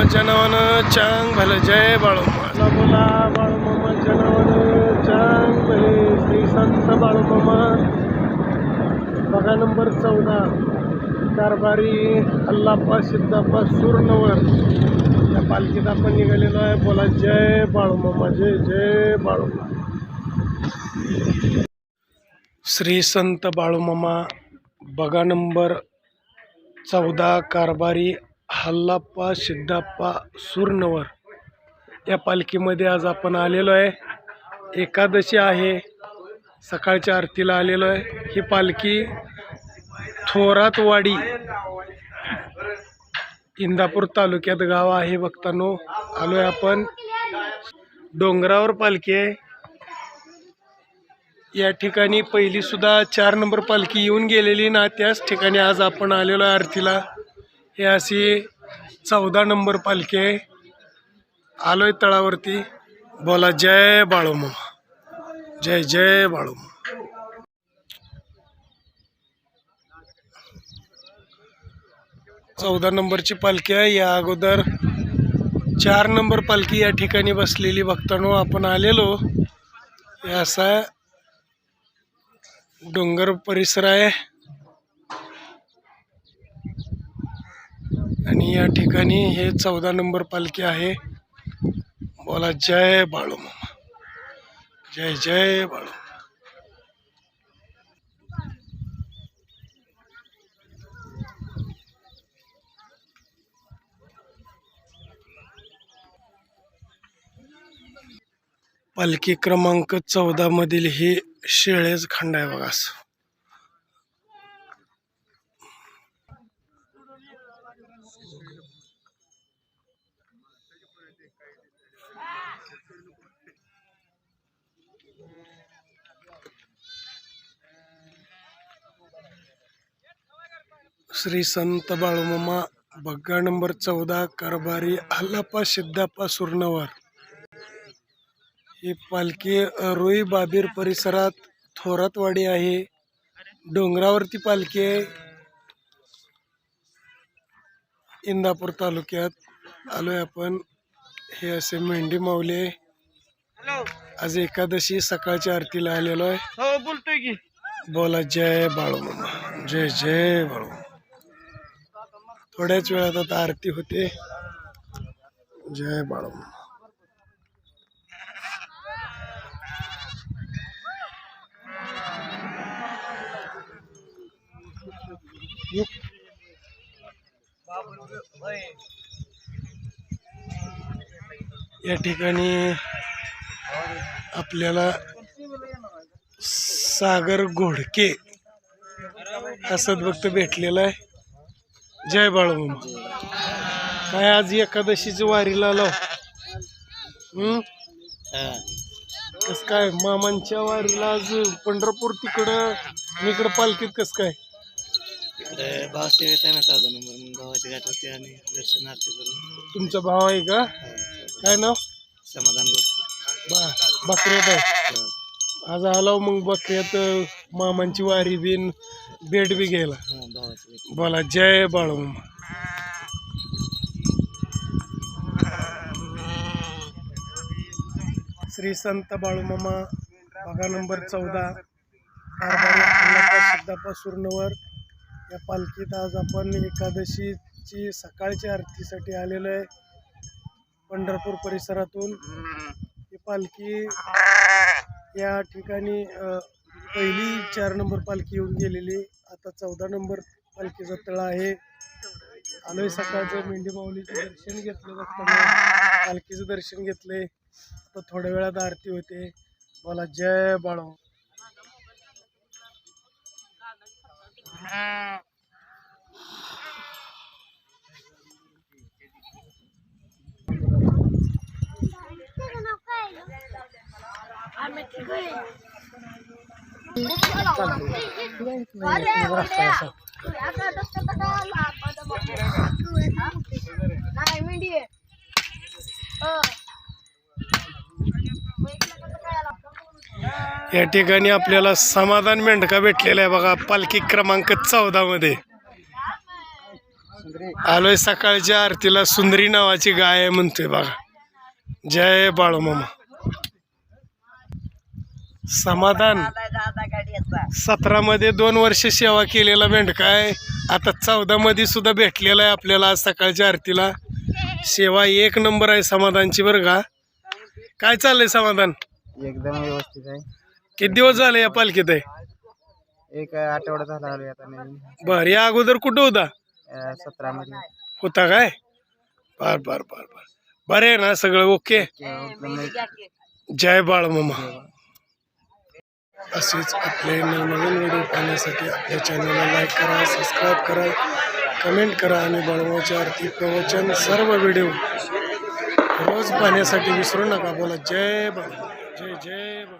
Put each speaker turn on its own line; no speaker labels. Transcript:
बाळूमामाच्या नावानं चांग भलं जय बाळूमामा बोला बाळूमामाच्या नावानं चांग भले श्री संत बाळूमामा बघा नंबर चौदा कारभारी अल्लाप्पा सिद्धाप्पा सुरनवर। या पालखीत आपण निघालेलो आहे. बोला जय बाळूमामा जय जय बाळूमामा श्री संत बाळूमामा बघा नंबर चौदा कारभारी हल्लाप्पा सिद्धाप्पा सुरनवर या पालखीमध्ये आज आपण आलेलो आहे. एकादशी आहे. सकाळच्या आरतीला आलेलो आहे. ही पालखी थोरातवाडी इंदापूर तालुक्यात गाव आहे बघतानो. आलो आहे आपण. डोंगरावर पालखी आहे. या ठिकाणी पहिली सुद्धा चार नंबर पालखी येऊन गेलेली ना त्याच ठिकाणी आज आपण आलेलो आहे आरतीला. हे अशी चौदा नंबर पालखी आहे. आलोय तळावरती. बोला जय बाळूमामा. जय जय बाळूमामा. चौदा नंबरची पालखी आहे. या अगोदर चार नंबर पालखी या ठिकाणी बसलेली बघताना आपण आलेलो. हे असा डोंगर परिसर आहे. आणि या ठिकाणी हे चौदा नंबर पालखी आहे. बोला जय बाळूमामा जय जय बाळू पालखी क्रमांक चौदा मधील हे शेळेच खंड आहे बघा श्री संत बाळूमामा बग्गा नंबर चौदा कारभारी हल्लाप्पा सिद्धाप्पा सुरनवर. ही पालखी रुई बाबीर परिसरात थोरातवाडी आहे. डोंगरावरती पालखी आहे. इंदापूर तालुक्यात आलोय आपण. हे असे मेंढी माऊले आज एकादशी सकाळच्या आरतीला आलेलो आहे.
हो बोलतोय की.
बोला जय बाळूमामा जय जय बाळूमामा थोड्याच वेळात आता आरती होते. जय बाळूमामा या ठिकाणी आपल्याला सागर घोडके असं भक्त भेटलेला आहे. जय बाळूमामा. काय आज एकादशीची वारीला आलो कस काय? मामांच्या वारीला आज पंढरपूर तिकडं इकडं पालखीत कस काय?
आहे ना नंबर मग भावाची गाठ होते आणि दर्शनार्थी करून.
तुमचा भाव आहे का? काय नाव?
समाधान
बा बकऱ्यात आहे आज आलो मग बकऱ्यात मामांची वारी बिन भेट बी
गेला
बोला जय बाळू श्री संत बाळूमामा भागा नंबर चौदा. कारभारी या पालखीत आज आपण एकादशीची सकाळच्या आरतीसाठी आलेलो आहे. पंढरपूर परिसरातून. पालखी या ठिकाणी पहिली चार नंबर पालखी येऊन गेलेली. आता चौदा नंबर पालखीचा तळ आहे. आलोय सकाळचं मेंढी माऊलीचं दर्शन घेतलं बघताना. पालखीचं दर्शन घेतलंय. आता थोड्या वेळात आरती होते. मला जय बाळू
नाही मेंढी आहे हो.
या ठिकाणी आपल्याला समाधान मेंढका भेटलेला आहे बघा पालखी क्रमांक चौदा मध्ये. आलोय सकाळच्या आरतीला सुंदरी नावाची गाय आहे म्हणतोय बघा. जय बाळूमामा. समाधान. सतरा मध्ये दोन वर्ष सेवा केलेला आहे. आता चौदा मध्ये सुद्धा भेटलेला आहे आपल्याला आज सकाळच्या आरतीला. सेवा एक नंबर आहे समाधानची बरं का? काय चाललंय समाधान?
एकदम व्यवस्थित आहे.
किती दिवस झाले या पालखीत आहे?
एक आठवडा झाला आलोय आता नवीन.
बर या अगोदर कुठं होता?
सतरा मध्ये
होता काय? बर बर बर बर बरे ना सगळं ओके. जय बाळ मामा. असेच आपले नवनवीन व्हिडिओ पाहण्यासाठी आपल्या चॅनलला लाईक करा सबस्क्राईब करा कमेंट करा आणि बाळमाची आरती प्रवचन सर्व व्हिडिओ रोज पाहण्यासाठी विसरू नका. बोला जय बळ जय जय बळ